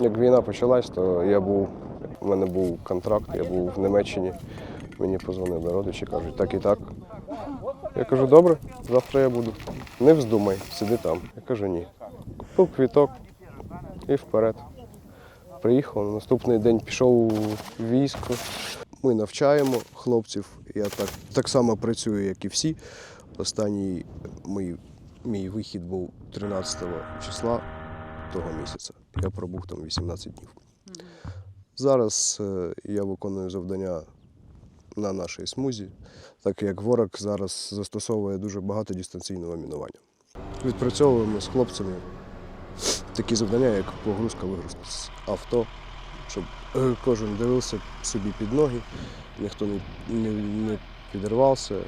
Як війна почалась, то я був, у мене був контракт, я був в Німеччині. Мені позвонили родичі, кажуть, так і так. Я кажу, добре, завтра я буду. Не вздумай, сиди там. Я кажу, ні. Купив квіток і вперед. Приїхав, на наступний день пішов у військо. Ми навчаємо хлопців. Я так, так само працюю, як і всі. Останній мій, мій вихід був 13 числа того місяця. Я пробув там 18 днів. Зараз е, я виконую завдання на нашій смузі, так як ворог зараз застосовує дуже багато дистанційного мінування. Відпрацьовуємо з хлопцями такі завдання, як погрузка вигрузка з авто, щоб е, кожен дивився собі під ноги, ніхто не, не, не підірвався.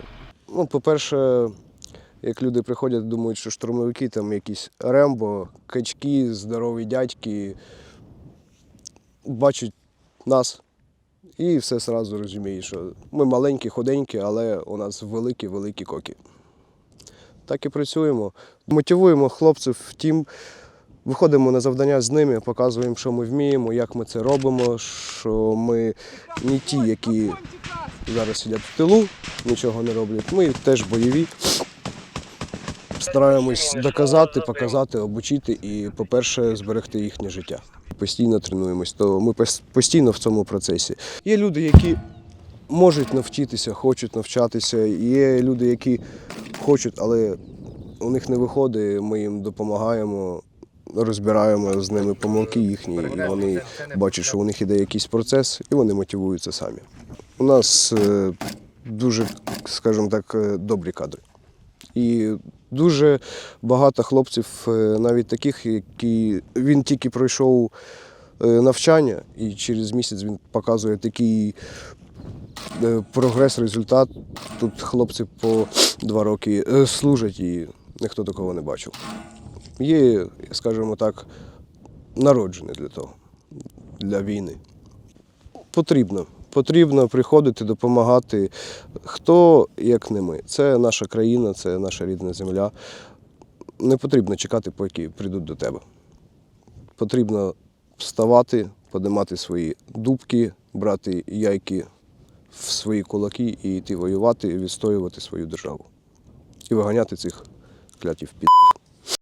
Ну, по-перше, як люди приходять, думають, що штурмовики там якісь рембо, качки, здорові дядьки, бачать нас і все одразу розуміють, що ми маленькі, худенькі, але у нас великі-великі коки. Так і працюємо. Мотивуємо хлопців втім, виходимо на завдання з ними, показуємо, що ми вміємо, як ми це робимо, що ми не ті, які зараз сидять в тилу, нічого не роблять. Ми теж бойові. Стараємось доказати, показати, обучити і, по-перше, зберегти їхнє життя. Постійно тренуємось, то ми пос- постійно в цьому процесі. Є люди, які можуть навчитися, хочуть навчатися. Є люди, які хочуть, але у них не виходить. Ми їм допомагаємо, розбираємо з ними помилки їхні, і вони бачать, що у них іде якийсь процес, і вони мотивуються самі. У нас е, дуже, скажімо так, е, добрі кадри. І дуже багато хлопців, е, навіть таких, які він тільки пройшов е, навчання, і через місяць він показує такий е, прогрес, результат. Тут хлопці по два роки служать і ніхто такого не бачив. Є, скажімо так, народжені для того, для війни. Потрібно. Потрібно приходити, допомагати. Хто, як не ми. Це наша країна, це наша рідна земля. Не потрібно чекати, поки прийдуть до тебе. Потрібно вставати, подимати свої дубки, брати яйки в свої кулаки і йти воювати, відстоювати свою державу. І виганяти цих клятів під.